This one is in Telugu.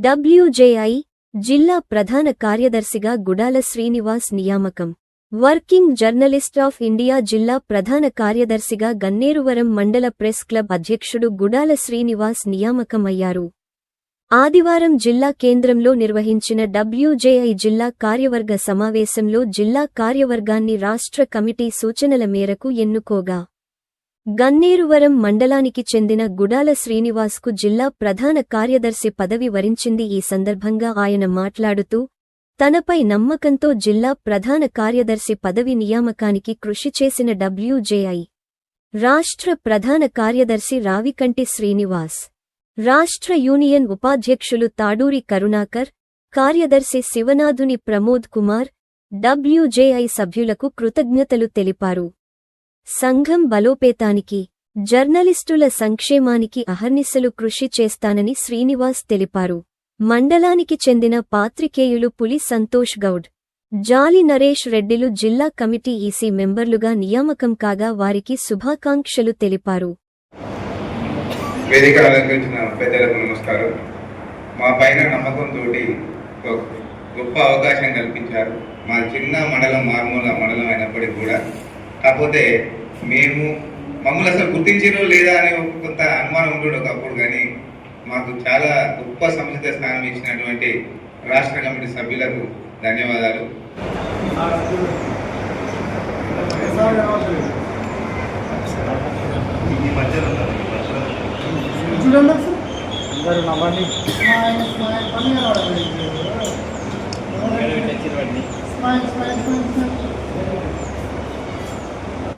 డబ్ల్యూజేఐ జిల్లా ప్రధాన కార్యదర్శిగా గుడాల శ్రీనివాస్ నియామకం. వర్కింగ్ జర్నలిస్ట్ ఆఫ్ ఇండియా జిల్లా ప్రధాన కార్యదర్శిగా గన్నేరువరం మండల ప్రెస్ క్లబ్ అధ్యక్షుడు గుడాల శ్రీనివాస్ నియామకమయ్యారు. ఆదివారం జిల్లా కేంద్రంలో నిర్వహించిన డబ్ల్యూజేఐ జిల్లా కార్యవర్గ సమావేశంలో జిల్లా కార్యవర్గాన్ని రాష్ట్ర కమిటీ సూచనల మేరకు ఎన్నుకోగా. గన్నేరువరం మండలానికి చెందిన గుడాల శ్రీనివాస్కు జిల్లా ప్రధాన కార్యదర్శి పదవి వరించింది ఈ సందర్భంగా ఆయన మాట్లాడుతూ తనపై నమ్మకంతో జిల్లా ప్రధాన కార్యదర్శి పదవి నియామకానికి కృషి చేసిన డబ్ల్యూజేఐ రాష్ట్ర ప్రధాన కార్యదర్శి రావికంటి శ్రీనివాస్ రాష్ట్ర యూనియన్ ఉపాధ్యక్షులు తాడూరి కరుణాకర్ కార్యదర్శి శివనాథుని ప్రమోద్ కుమార్ డబ్ల్యూజేఐ సభ్యులకు కృతజ్ఞతలు తెలిపారు. సంఘం బలోపేతానికి జర్నలిస్టుల సంక్షేమానికి అహర్నిశలు కృషి చేస్తానని శ్రీనివాస్ తెలిపారు. మండలానికి చెందిన పాత్రికేయులు పులి సంతోష్ గౌడ్ జాలి నరేష్ రెడ్డిలు జిల్లా కమిటీ ఈసీ మెంబర్లుగా నియామకం కాగా వారికి శుభాకాంక్షలు తెలిపారు. వేదిక అలంకరించిన పెద్దలకు నమస్కారం. మా పైన నమ్మకంతో గొప్ప అవకాశం కల్పించారు. మా చిన్న మండలం మారుమూల మండలం అయినప్పటికీ కూడా కాకపోతే మేము మమ్మల్ని అసలు గుర్తించారో లేదా అనే కొంత అనుమానం ఉంటుండే ఒకప్పుడు కానీ మాకు చాలా గొప్ప సముచిత స్థానం ఇచ్చినటువంటి రాష్ట్ర కమిటీ సభ్యులకు ధన్యవాదాలు. చూడండి అందరూ నవ్వండి smile smile smile smile smile smile